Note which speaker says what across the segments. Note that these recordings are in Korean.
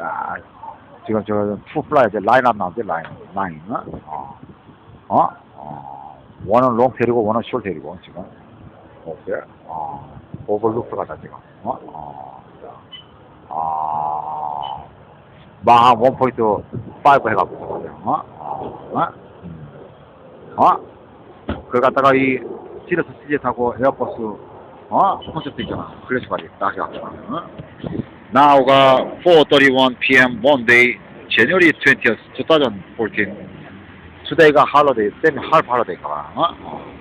Speaker 1: 아, 지금 저 투플라이 이제 라인업 나오지 라인 라인 어? 어? 어? 원은 롱 데리고 원은 숄 데리고 지금 오케이 어 오버룩 가자 지금 어? 어. 아 마하 원 포인트 파이브 해갖고 지금 어? 어? 어? 음. 어? 그걸 갖다가 이 시리스 시jet하고 에어버스 어? 콘셉트 있잖아 클래식 바디 딱 해갖고 어? Now가 4:31 p.m. Monday, January 20th, 2014. Today가 holiday, semi half holiday가. 어? 어.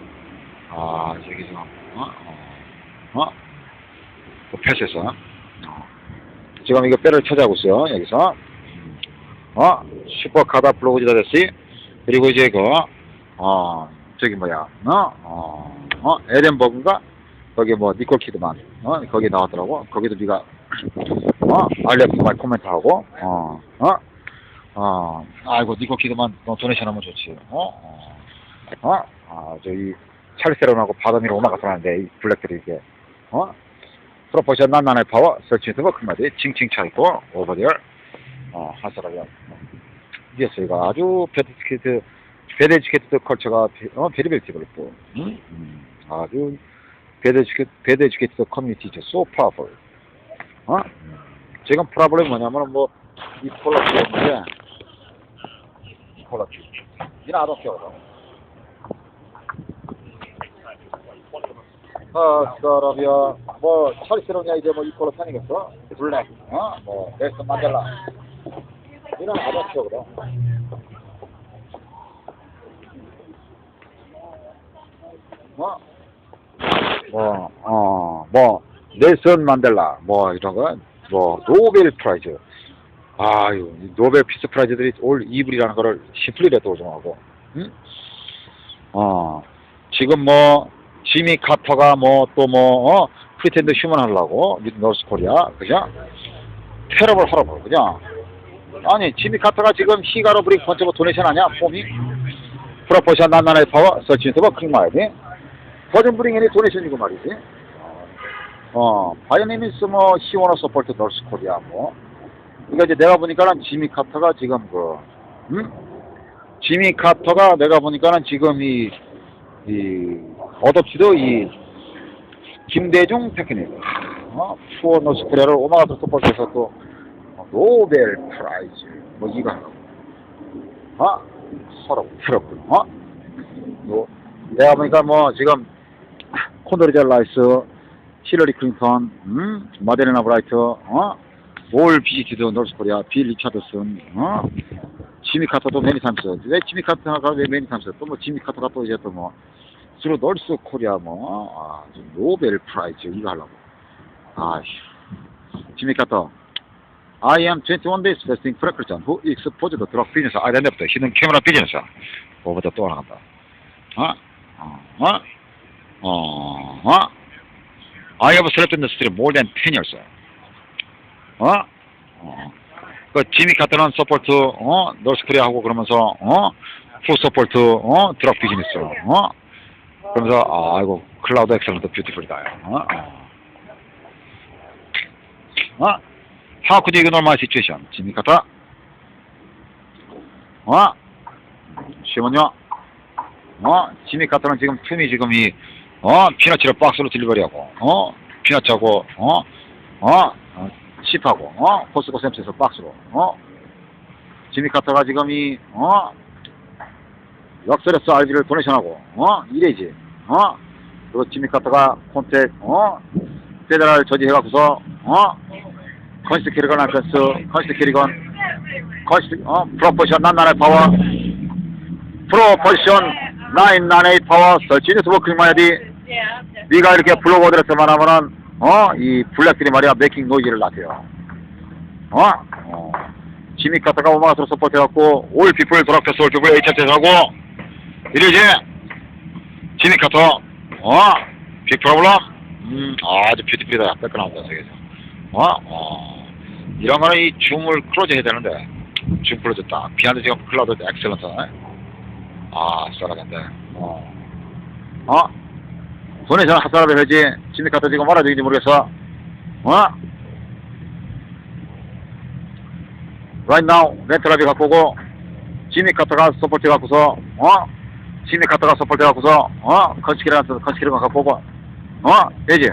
Speaker 1: 아, 저기 좀 어? 어? 어? 그 패스에서. 어. 지금 이거 뼈를 찾아하고 있어요. 여기서. 어? 슈퍼카다 블로그지다 됐지? 그리고 이제 그, 어, 저기 뭐야, 어? 어, 어? 에덴버그인가? 거기 뭐, 니콜 키드만, 어? 거기 나왔더라고. 거기도 네가 어? 알렉스만 코멘트하고, 어, 어? 어, 아이고, 니코 키드만 너 도네이션 하면 좋지, 어? 어, 어? 아, 저기, 찰세론하고 바다미로 오마가서 하는데, 이 블랙들이 이게, 어? 프로포션 난난의 파워, 설치트버 큰마디, 칭칭 차있고, 오버디얼, 어, 하사라면. 이게 저희가 아주 베드스케이트, 베드스케이트 컬처가, 어, 베리벨티블 또, 음? 음, 아주, 베드스케이트, 베드스케이트 커뮤니티, powerful. 어? 지금 프라블이 뭐냐면 뭐, 이 콜라 키우는데, 콜라 키우. 이는 아도 키워도. 아, 사람이야, 뭐, 찰스러냐, 이제 뭐, 이 콜라 편이겠어? 블랙, 어? 뭐, 넬슨 만델라. 이는 아도 키우거든. 뭐, 뭐, 어, 뭐, 넬슨 만델라, 뭐, 이런 거, 뭐, 노벨 프라이즈. 아유, 이 노벨 피스 프라이즈들이 올 이불이라는 거를 시플리레도 정하고, 응? 어, 지금 뭐, 지미 카터가 뭐, 또 뭐, 어, 프리텐드 휴먼 하려고, 노스 코리아, 그죠? 테러블 하러블, 그죠? 아니, 지미 카터가 지금 히가로 브릭 번째고 도네이션 아니야, 폼이? 프로포션 난난의 파워, 서치인트버 크링마이디. 버전 브링인이 도네이션이고 말이지. 어, 바이오니미스 뭐, 시원어 서포트 널스 코리아 뭐. 이거 이제 내가 보니까는 지미 카터가 지금 그, 응? 지미 카터가 내가 보니까는 지금 이, 이, 어덥지도 이, 김대중 테크닉, 어, 푸어 노스 코리아를 오마가토 서포트에서 또, 어, 노벨 프라이즈, 뭐 이거 하고, 어? 서로, 서럽군, 어? 뭐, 내가 보니까 뭐, 지금, 콘도리자 라이스, 힐러리 클린턴, 음? 마데레나 브라이트, 어? 올 비지티드 노스 코리아, 빌 리차드슨, 어? 지미 카터도 매니 탐스. 왜 지미 카터가 왜 매니 탐스? 또 뭐 지미 카터가 또 이제 또 뭐, 주로 노스 코리아 뭐, 아, 좀 노벨 프라이즈 이거 하려고. 아휴. 지미 카터. I am 21 days fasting for a Christian who exposed the drug business. I don't the hidden camera business. 뭐보다 또 하나 간다. 어? 어? 어? 어? 어? I have slept in the street more than 10 years. 어? 어. 그 지미 카트는 서포트, 어? 노스코리아 하고 그러면서, 어? 푸 서포트, 어? 드럭 비즈니스, 어? 그러면서, 아, 아이고, 클라우드 엑셀런트 뷰티풀이다. 어? 어? 어? How could you ignore my situation? 지미 카트? 어? 시원요? 어? 지미 카트는 지금 틈이 지금 이, 어? 피너치를 박스로 딜리버리하고, 어? 피너치하고, 어? 어? 어? 칩하고, 어? 포스코 샘스에서 박스로, 어? 지미 카터가 지금 이, 어? 럭서레스 RG를 도네이션하고, 어? 이래지, 어? 그리고 지미 카터가 콘택, 어? 페더럴 저지해갖고서, 어? 컨시트 캐리건 알펜스, 컨시트 캐리건, 컨시트, 어? 프로포션 난난의 파워, 프로포션 나인 난의 파워, 설치니스 워킹 마야디, 네가 이렇게 어드레스만 하면은 어? 이 블랙들이 말이야 메이킹 노이즈를 낳대요 어? 어. 지미 카타가 오마가스로 서포트해갖고 올 피플 드랍해서 올 피플 HF에서 하고 이러지 지미 카타 어? 빅 프로블럼 음 아주 뷰티풀이다 뺏겨 나온다 저기서 어? 어. 이런 거는 이 줌을 클로즈 해야 되는데 줌 클로즈 딱 비하인드 지금 클라우드 엑셀런트 아 썰어간대 어? 어? 돈에 저는 핫사라를 해지. 진짜 갖다 지금 말아주는지 모르겠어. 어? right now 렌트라비 갖고 오고 지미 카터가 서포트 갖고서 어? 지미 카터가 서포트 갖고서 어? 컨치키랑 컨치키랑 갖고 오고 어? 되지?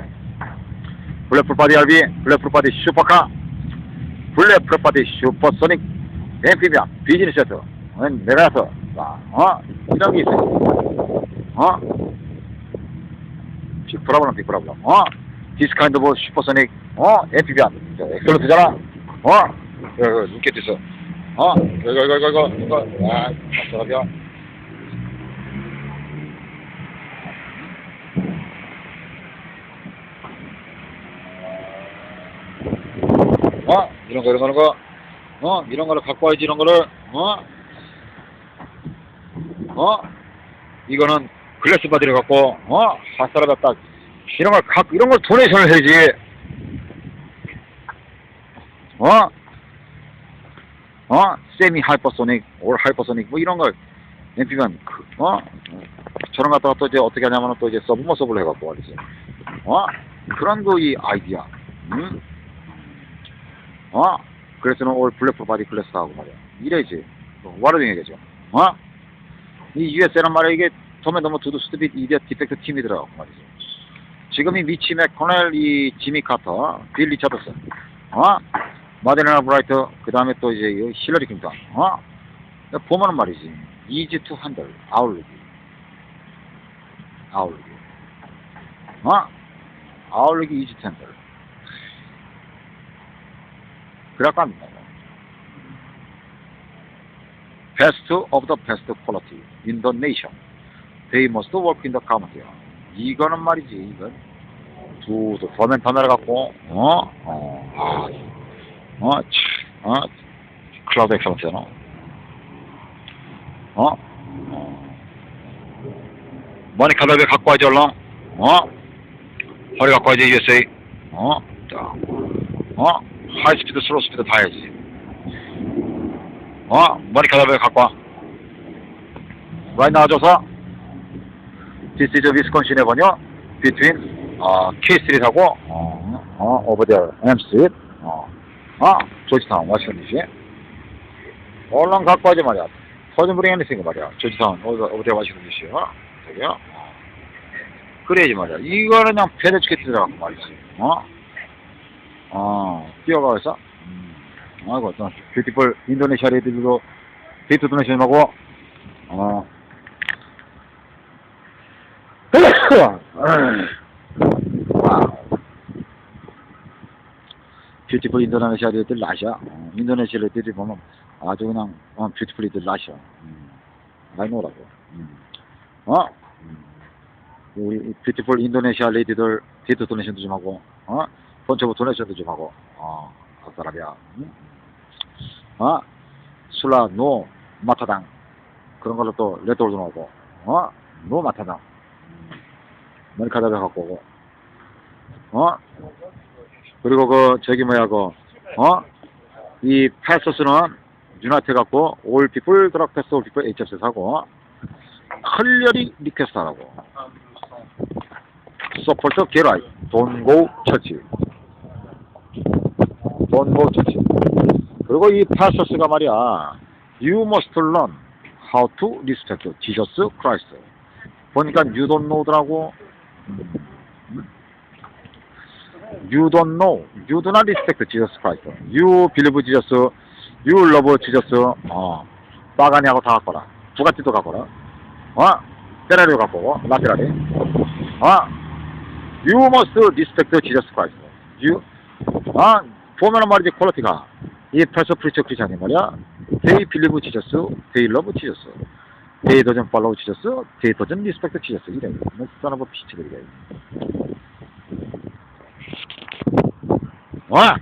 Speaker 1: 블랙풀 바디 RV 블랙풀 바디 슈퍼카. 블랙풀 바디 슈퍼소닉 엠피비아 비즈니스 세트 어, 내가 서. 어? 이런 게 있어. 어 빅 프로블럼 빅 프로블럼 어? 디스 카인드 오브 슈퍼소닉 어? 엠피비아. 엑셀런트잖아. 어? 이거 눈께 있어 어? 이거 이거 이거 이거 이거. 아 답답하냐 어? 이런 거 이런 거. 어? 이런 거를 갖고 와야지 이런 거를. 어? 어? 이거는 글래스 바디를 갖고 어 핫사라다 딱 이런 걸 갖고 이런 걸 도네이션을 해야지 어? 어? 세미 하이퍼소닉, 올 하이퍼소닉 뭐 이런 걸 MP만 그, 어? 저런 갖다가 또 이제 어떻게 하냐면 또 이제 서브머 서브를 해갖고 말이지 어? 그런 거 이 아이디어 응? 어? 그래서는 올 블랙풀 바디 클래스 하고 말이야 이래지 와르딩 얘기죠 어? 이 USA란 말이야 이게 처음에 너무 두두 스트빗 이디어 디펙트 팀이더라고 말이지 지금 이 미치 맥코넬 이 지미 카터 빌 리차드슨 어? 마데리나 브라이트 그 다음에 또 이제 이 힐러리 클린턴 어? 보면은 말이지. 이지 투 한들 아울르기. 아울르기. 어? 아울르기 이지 투 한들. 그래갖고 합니다. of the best quality in the nation they must work in the county 이거는 말이지 이건 두 두 더맨 터널 갖고 어? 어? 아, 어? 치, 어? 클라우드 엑셀런트잖아 어? 어? 머니 카드를 갖고 와야지 얼른 어? 허리 갖고 와야지 USA 어? 자, 어? 하이스피드 슬로우 스피드 다 해야지 어? 머니 카드를 갖고 와 라인 나와줘서 This is Wisconsin Avenue between 어, K Street하고 어, 어, over there M Street 어, 어, 조지타운 워싱턴 DC 얼른 갖고 와지 말이야. 터진 브링 애니싱 말이야. 조지타운 over there 워싱턴 DC 어? 저기요. 어. 그래야지 말이야. 이거는 그냥 패드 치켓 들어갖고 말이지. 어? 어, 뛰어가서. 음, 아이고 또 뷰티풀 인도네시아 레디들도 데이트 도네이션하고 어 와우. 뷰티풀 인도네시아 애들. 어, 인도네시아 애들이 보면 아주 그냥 어, 뷰티풀 애들 라시아. 음, 많이 노라고. 음. 어? 음. 우리 뷰티풀 인도네시아 레디들 데이트 도네이션도 좀 하고, 어? 본체부 도네이션도 좀 하고, 어, 아싸라비아. 음? 어? 술라 노 마타당 그런 걸로 또 레토르도 나오고, 어? 노 마타당. 머리카락을 갖고 오고, 어? 그리고 그, 저기 뭐야, 그, 어? 이 패서스는 유나이트 갖고, 올 피플 드럭 패스 올 피플 HFS 하고, 클리어리 리퀘스트 하라고. 서포터 게라이, 돈고 처치. 돈고 처치. 그리고 이 패서스가 말이야, You must learn how to respect Jesus Christ. 보니까 know더라고. You don't know. You do not respect Jesus Christ. You believe Jesus. You love Jesus. 어. 빠가니하고 다 갖거라. 부가티도 갖거라. 어? 페라리도 갖고 오고. 라페라리. 어? You must respect Jesus Christ. You, 어? 보면은 말이지, 퀄리티가. 이 패서 프리처 크리스찬이 말이야. They believe Jesus. They love Jesus. Follow Jesus. They doesn't respect Jesus. 이래. 뭐, bitch. 그래. 와!